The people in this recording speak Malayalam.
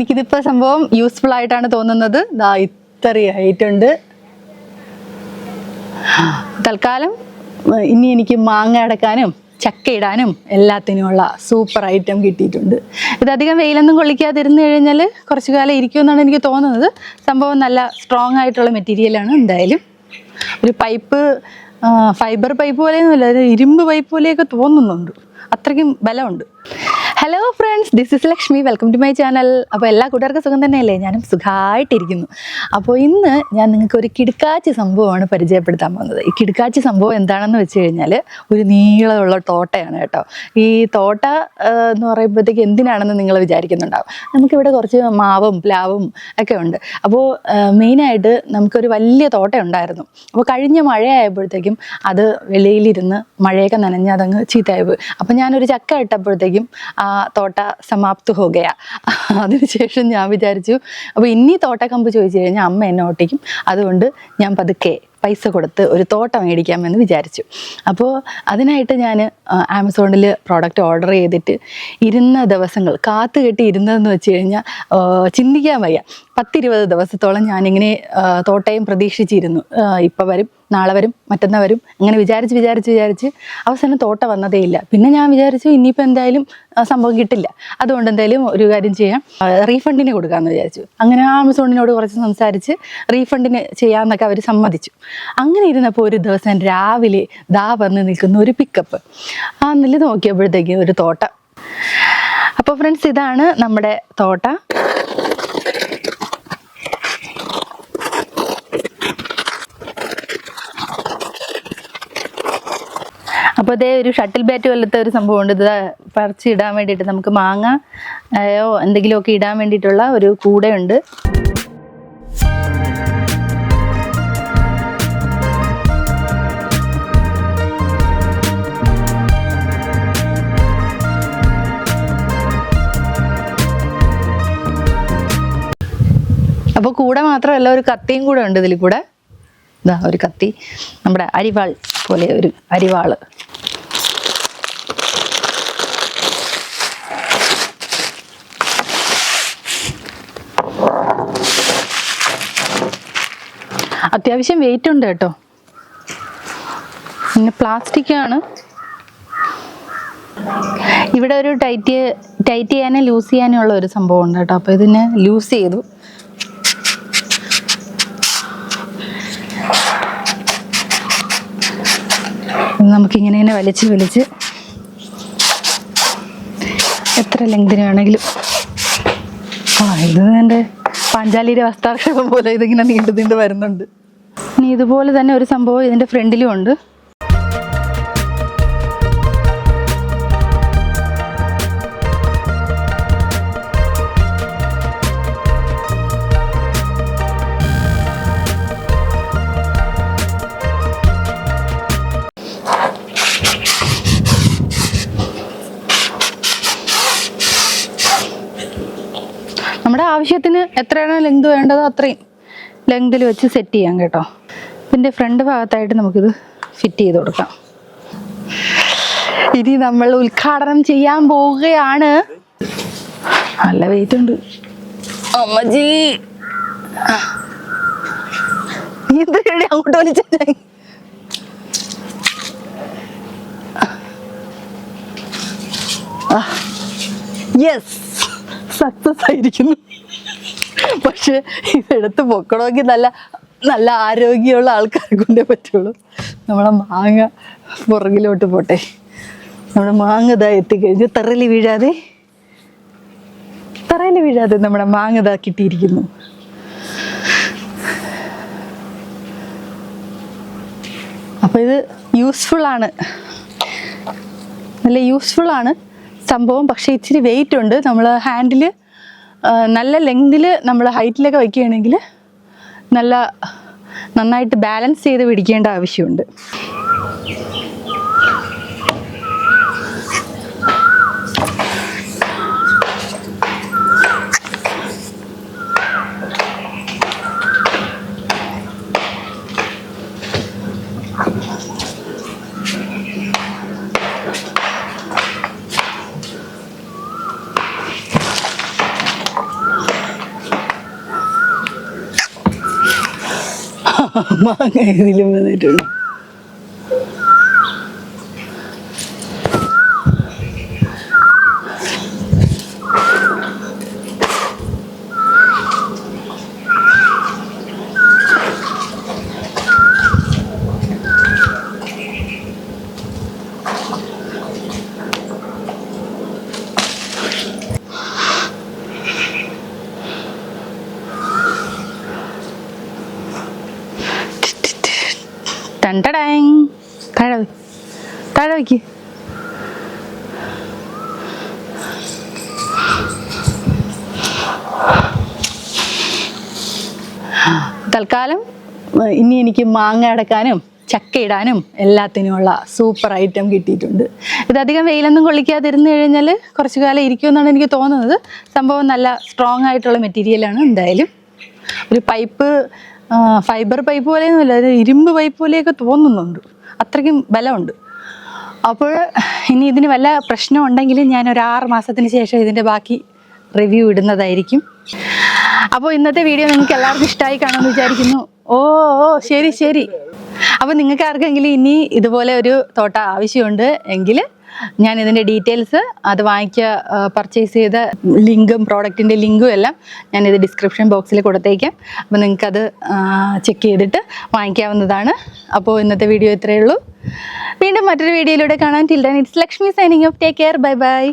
എനിക്കിതിപ്പോ സംഭവം യൂസ്ഫുൾ ആയിട്ടാണ് തോന്നുന്നത്. ദാ ഇത്രയും ഹൈറ്റ് ഉണ്ട്. തൽക്കാലം ഇനി എനിക്ക് മാങ്ങ അടക്കാനും ചക്ക ഇടാനും എല്ലാത്തിനുമുള്ള സൂപ്പർ ഐറ്റം കിട്ടിയിട്ടുണ്ട്. ഇതധികം വെയിലൊന്നും കൊള്ളിക്കാതിരുന്ന് കഴിഞ്ഞാൽ കുറച്ചു കാലം ഇരിക്കുമെന്നാണ് എനിക്ക് തോന്നുന്നത്. സംഭവം നല്ല സ്ട്രോങ് ആയിട്ടുള്ള മെറ്റീരിയലാണ് എന്തായാലും. ഒരു പൈപ്പ് ഫൈബർ പൈപ്പ് പോലെയൊന്നുമില്ല ഒരു ഇരുമ്പ് പൈപ്പ് പോലെയൊക്കെ തോന്നുന്നുണ്ട്. അത്രയ്ക്കും ബലമുണ്ട്. Hello friends this is Lakshmi welcome to my channel അപ്പോൾ എല്ലാ കൂട്ടുകാർക്കും സുഖം തന്നെയല്ലേ? ഞാനും സുഖമായിട്ടിരിക്കുന്നു അപ്പോൾ ഇന്ന് ഞാൻ നിങ്ങൾക്ക് ഒരു കിടക്കാച്ചി സംഭവമാണ് പരിചയപ്പെടുത്താൻ പോകുന്നത്. ഈ കിടക്കാച്ചി സംഭവം എന്താണെന്ന് വെച്ച് കഴിഞ്ഞാൽ ഒരു നീളമുള്ള തോട്ടയാണ് കേട്ടോ. ഈ തോട്ട എന്ന് പറയുമ്പോഴത്തേക്ക് എന്തിനാണെന്ന് നിങ്ങൾ വിചാരിക്കുന്നുണ്ടാവും. നമുക്കിവിടെ കുറച്ച് മാവും പ്ലാവും ഒക്കെ ഉണ്ട്. അപ്പോൾ മെയിനായിട്ട് നമുക്കൊരു വലിയ തോട്ട ഉണ്ടായിരുന്നു. അപ്പോൾ കഴിഞ്ഞ മഴയായപ്പോഴത്തേക്കും അത് വെളിയിലിരുന്ന് മഴയൊക്കെ നനഞ്ഞ് അതങ്ങ് ചീത്തയായി പോയി. അപ്പോൾ ഞാനൊരു ചക്ക ഇട്ടപ്പോഴത്തേക്കും തോട്ട സമാപ്ത് ഹോഗയ അതിനുശേഷം ഞാൻ വിചാരിച്ചു അപ്പോൾ ഇനി തോട്ടക്കമ്പ് ചോദിച്ചു കഴിഞ്ഞാൽ അമ്മ എന്നെ ഓട്ടിക്കും. അതുകൊണ്ട് ഞാൻ പതുക്കെ പൈസ കൊടുത്ത് ഒരു തോട്ടം മേടിക്കാമെന്ന് വിചാരിച്ചു. അപ്പോൾ അതിനായിട്ട് ഞാൻ ആമസോണിൽ പ്രോഡക്റ്റ് ഓർഡർ ചെയ്തിട്ട് ഇരുന്ന ദിവസങ്ങൾ കാത്തു കെട്ടി ഇരുന്നതെന്ന് വെച്ച് കഴിഞ്ഞാൽ ചിന്തിക്കാൻ വയ്യ. പത്തിരുപത് ദിവസത്തോളം ഞാനിങ്ങനെ തോട്ടയും പ്രതീക്ഷിച്ചിരുന്നു. ഇപ്പം വരും. നാളെ വരും മറ്റന്നാ വരും അങ്ങനെ വിചാരിച്ച് വിചാരിച്ച് വിചാരിച്ച് അവസാനം തോട്ട വന്നതേ ഇല്ല. പിന്നെ ഞാൻ വിചാരിച്ചു ഇനിയിപ്പോൾ എന്തായാലും സംഭവം കിട്ടില്ല. അതുകൊണ്ട് എന്തായാലും ഒരു കാര്യം ചെയ്യാം. റീഫണ്ടിന് കൊടുക്കാമെന്ന് വിചാരിച്ചു. അങ്ങനെ ആമസോണിനോട് കുറച്ച് സംസാരിച്ച് റീഫണ്ടിന് ചെയ്യാമെന്നൊക്കെ അവർ സമ്മതിച്ചു. അങ്ങനെ ഇരുന്നപ്പോൾ ഒരു ദിവസം രാവിലെ ദാ വന്ന് നിൽക്കുന്ന ഒരു പിക്കപ്പ് ആ നെല്ല് നോക്കിയപ്പോഴത്തേക്കും ഒരു തോട്ട. അപ്പോൾ ഫ്രണ്ട്സ് ഇതാണ് നമ്മുടെ തോട്ട. അപ്പോൾ ഇതേ ഒരു ഷട്ടിൽ ബാറ്റ് പോലത്തെ ഒരു സംഭവമുണ്ട്. ഇത് പറിച്ച് ഇടാൻ വേണ്ടിയിട്ട് നമുക്ക് മാങ്ങ ആയോ എന്തെങ്കിലുമൊക്കെ ഇടാൻ വേണ്ടിയിട്ടുള്ള ഒരു കൂടെയുണ്ട്. അപ്പോൾ കൂടെ മാത്രമല്ല ഒരു കത്തിയും കൂടെ ഉണ്ട് ഇതിൽ കൂടെ. ഇതാ ഒരു കത്തി. നമ്മുടെ അരിവാൾ പോലെ ഒരു അരിവാൾ. അത്യാവശ്യം വെയിറ്റ് ഉണ്ട് കേട്ടോ. പിന്നെ പ്ലാസ്റ്റിക് ആണ്. ഇവിടെ ഒരു ടൈറ്റ് ടൈറ്റ് ചെയ്യാനും ലൂസ് ചെയ്യാനും ഉള്ള ഒരു സംഭവം ഉണ്ട് കേട്ടോ. അപ്പോൾ ഇതിനെ ലൂസ് ചെയ്തു. നമുക്കിങ്ങനെ തന്നെ വലിച്ച് വലിച്ച് എത്ര ലെങ്തിന് വേണമെങ്കിലും. ആ ഇത് എന്റെ പാഞ്ചാലിയുടെ വസ്ത്രാക്ഷേപം പോലെ ഇതിങ്ങനെ നീണ്ടു നീണ്ടു വരുന്നുണ്ട്. ഇനി ഇതുപോലെ തന്നെ ഒരു സംഭവം ഇതിന്റെ ഫ്രണ്ടിലും ഉണ്ട്. നമ്മുടെ ആവശ്യത്തിന് എത്രയാണ് ലെങ്ത് വേണ്ടത് അത്രയും ലെങ്തിൽ വെച്ച് സെറ്റ് ചെയ്യാം കേട്ടോ. ഇതിന്റെ ഫ്രണ്ട് ഭാഗത്തായിട്ട് നമുക്കിത് ഫിറ്റ് ചെയ്ത് കൊടുക്കാം. ഇനി നമ്മൾ ഉദ്ഘാടനം ചെയ്യാൻ പോവുകയാണ്. നല്ല വെയിറ്റ് ഉണ്ട്. അമ്മജി. ഇത് അങ്ങോട്ട് വലിച്ചേ യെസ് സക്സസ് ആയിരിക്കുന്നു. പക്ഷെ ഇതെടുത്ത് പൊക്കണമെങ്കിൽ നല്ല നല്ല ആരോഗ്യമുള്ള ആൾക്കാരെ കൊണ്ടേ പറ്റുള്ളൂ. നമ്മളെ മാങ്ങ പുറകിലോട്ട് പോട്ടെ. നമ്മുടെ മാങ്ങ ഇതാ എത്തിക്കഴിഞ്ഞ്. തറയിൽ വീഴാതെ തറയിൽ വീഴാതെ നമ്മുടെ മാങ്ങ ഇതാ കിട്ടിയിരിക്കുന്നു. അപ്പൊ ഇത് യൂസ്ഫുൾ ആണ്. നല്ല യൂസ്ഫുൾ ആണ് സംഭവം. പക്ഷേ ഇച്ചിരി വെയിറ്റ് ഉണ്ട്. നമ്മൾ ഹാൻഡിൽ നല്ല ലെങ്തിൽ നമ്മൾ ഹൈറ്റിലൊക്കെ വയ്ക്കുകയാണെങ്കിൽ നല്ല നന്നായിട്ട് ബാലൻസ് ചെയ്ത് പിടിക്കേണ്ട ആവശ്യമുണ്ട്. മാങ്ങ ഇതിലും വന്നിട്ടുണ്ട്? ടണ്ടടാങ് താഴെ. താഴെ വയ്ക്ക്. തൽക്കാലം ഇനി എനിക്ക് മാങ്ങ അടക്കാനും ചക്ക ഇടാനും എല്ലാത്തിനുമുള്ള സൂപ്പർ ഐറ്റം കിട്ടിയിട്ടുണ്ട്. ഇതധികം വെയിലൊന്നും കൊള്ളിക്കാതിരുന്ന് കഴിഞ്ഞാൽ കുറച്ച് കാലം ഇരിക്കുമെന്നാണ് എനിക്ക് തോന്നുന്നത്. സംഭവം നല്ല സ്ട്രോങ് ആയിട്ടുള്ള മെറ്റീരിയലാണ് എന്തായാലും. ഒരു പൈപ്പ് ഫൈബർ പൈപ്പ് പോലെയൊന്നുമില്ല അതിന് ഇരുമ്പ് പൈപ്പ് പോലെയൊക്കെ തോന്നുന്നുണ്ട്. അത്രയ്ക്കും ബലമുണ്ട്. അപ്പോൾ ഇനി ഇതിന് വല്ല പ്രശ്നം ഉണ്ടെങ്കിൽ ഞാൻ ഒരു ആറ് മാസത്തിന് ശേഷം ഇതിന്റെ ബാക്കി റിവ്യൂ ഇടുന്നതായിരിക്കും. അപ്പോൾ ഇന്നത്തെ വീഡിയോ നിങ്ങൾക്ക് എല്ലാവർക്കും ഇഷ്ടമായി കാണുമെന്ന് വിചാരിക്കുന്നു. ഓ ഓ ശരി ശരി. അപ്പോൾ നിങ്ങൾക്ക് ആർക്കെങ്കിലും ഇനി ഇതുപോലെ ഒരു തോട്ട ആവശ്യമുണ്ട് എങ്കിൽ ഞാൻ ഇതിന്റെ ഡീറ്റെയിൽസ് അത് വാങ്ങിക്കുക പർച്ചേസ് ചെയ്ത ലിങ്കും പ്രോഡക്റ്റിന്റെ ലിങ്കും എല്ലാം ഞാൻ ഇത് ഡിസ്ക്രിപ്ഷൻ ബോക്സിൽ കൊടുത്തേക്കാം. അപ്പോൾ നിങ്ങൾക്കത് ചെക്ക് ചെയ്തിട്ട് വാങ്ങിക്കാവുന്നതാണ്. അപ്പോൾ ഇന്നത്തെ വീഡിയോ ഇത്രയേ ഉള്ളൂ. വീണ്ടും മറ്റൊരു വീഡിയോയിലൂടെ കാണാൻ till it's Lakshmi signing off take care bye bye